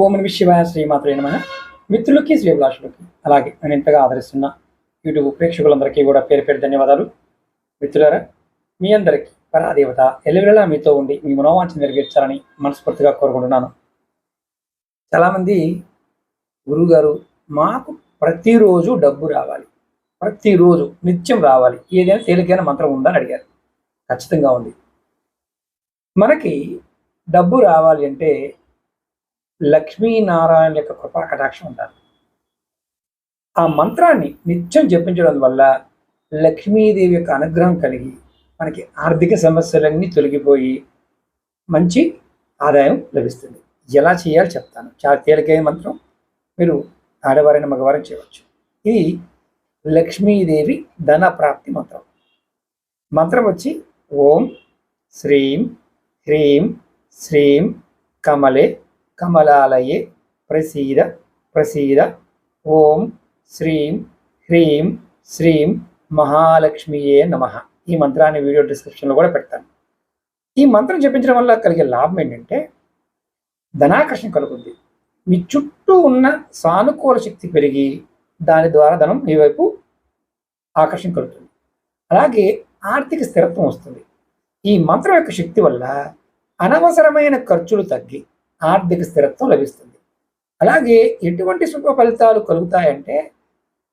ఓం Nami శివాయ శ్రీమాత్రే నమ. మిత్రులకి శ్రీభిలాషులకి అలాగే నేను ఇంతగా ఆదరిస్తున్న యూట్యూబ్ ప్రేక్షకులందరికీ కూడా పేరు పేరు ధన్యవాదాలు. మిత్రులారా మీ అందరికీ పరాదేవత ఎల్లవేళలా మీతో ఉండి మీ మనోవాంఛ నెరవేర్చాలని మనస్ఫూర్తిగా కోరుకుంటున్నాను. చాలామంది గురువుగారు మాకు ప్రతిరోజు డబ్బు రావాలి. ప్రతిరోజు నిత్యం రావాలి. ఏదైనా తేలికైన మంత్రం ఉందని అడిగారు. ఖచ్చితంగా ఉంది. మనకి డబ్బు రావాలి అంటే లక్ష్మీనారాయణ యొక్క కృపా కటాక్షం ఉండాలి. ఆ మంత్రాన్ని నిత్యం జపించడం వల్ల లక్ష్మీదేవి యొక్క అనుగ్రహం కలిగి మనకి ఆర్థిక సమస్యలన్నీ తొలగిపోయి మంచి ఆదాయం లభిస్తుంది. ఎలా చేయాలో చెప్తాను. చాలా తేలికైన మంత్రం. మీరు ఆడవారైన మగవారం చేయవచ్చు. ఇది లక్ష్మీదేవి ధన ప్రాప్తి మంత్రం. మంత్రం వచ్చి ఓం శ్రీం హ్రీం శ్రీం కమలే కమలాలయే ప్రసీద ప్రసీద. ఓం శ్రీం హ్రీం శ్రీం మహాలక్ష్మియే నమ. ఈ మంత్రాన్ని వీడియో డిస్క్రిప్షన్లో కూడా పెడతాను. ఈ మంత్రం చెప్పించడం వల్ల కలిగే లాభం ఏంటంటే ధనాకర్షణ కలుగుద్ది. మీ చుట్టూ ఉన్న సానుకూల శక్తి పెరిగి దాని ద్వారా ధనం మీ వైపు ఆకర్షణ కలుగుతుంది. అలాగే ఆర్థిక స్థిరత్వం వస్తుంది. ఈ మంత్రం యొక్క శక్తి వల్ల అనవసరమైన ఖర్చులు తగ్గి ఆర్థిక స్థిరత్వం లభిస్తుంది. అలాగే ఎటువంటి శుభ ఫలితాలు కలుగుతాయంటే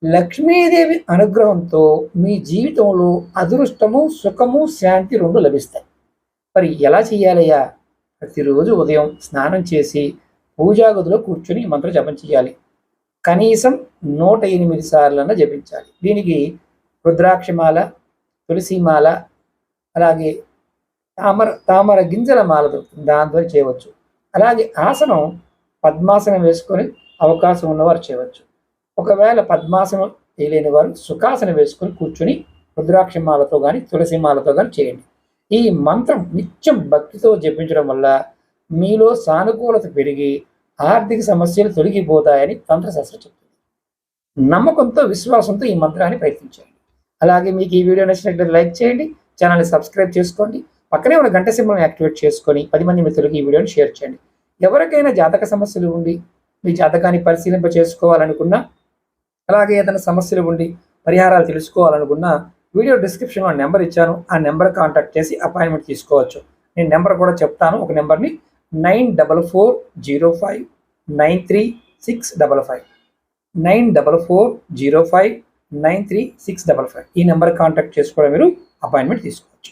లక్ష్మీదేవి అనుగ్రహంతో మీ జీవితంలో అదృష్టము సుఖము శాంతి రెండు లభిస్తాయి. మరి ఎలా చేయాలయ్యా? ప్రతిరోజు ఉదయం స్నానం చేసి పూజా గదిలో కూర్చొని ఈ మంత్రం జపం చేయాలి. కనీసం నూట ఎనిమిది సార్లన్నా జపించాలి. దీనికి రుద్రాక్షమాల తులసిమాల అలాగే తామర తామర గింజల మాల దొరుకుతుంది. దాంతో చేయవచ్చు. అలాగే ఆసనం పద్మాసనం వేసుకొని అవకాశం ఉన్నవారు చేయవచ్చు. ఒకవేళ పద్మాసనం వేయలేని వారు సుఖాసనం వేసుకొని కూర్చుని రుద్రాక్షమాలతో కానీ తులసిమాలతో కానీ చేయండి. ఈ మంత్రం నిత్యం భక్తితో జపించడం వల్ల మీలో సానుకూలత పెరిగి ఆర్థిక సమస్యలు తొలగిపోతాయని తంత్రశాస్త్రం చెప్తుంది. నమ్మకంతో విశ్వాసంతో ఈ మంత్రాన్ని ప్రయత్నించండి. అలాగే మీకు ఈ వీడియో నచ్చినట్లయితే లైక్ చేయండి ఛానల్ని సబ్స్క్రైబ్ చేసుకోండి. పక్కనే ఉన్న గంట సింబల్ని యాక్టివేట్ చేసుకొని పది మంది మిత్రులకు ఈ వీడియోని షేర్ చేయండి. ఎవరికైనా జాతక సమస్యలు ఉండి మీ జాతకాన్ని పరిశీలింప చేసుకోవాలనుకున్నా అలాగే ఏదైనా సమస్యలు ఉండి పరిహారాలు తెలుసుకోవాలనుకున్నా వీడియో డిస్క్రిప్షన్లో నెంబర్ ఇచ్చాను. ఆ నెంబర్ కాంటాక్ట్ చేసి అపాయింట్మెంట్ తీసుకోవచ్చు. నేను నెంబర్ కూడా చెప్తాను. ఒక నెంబర్ని nine double four zero five nine three six double five. Nine double four zero five nine three six double five. ఈ నెంబర్ కాంటాక్ట్ చేసుకోవడం మీరు అపాయింట్మెంట్ తీసుకోవచ్చు.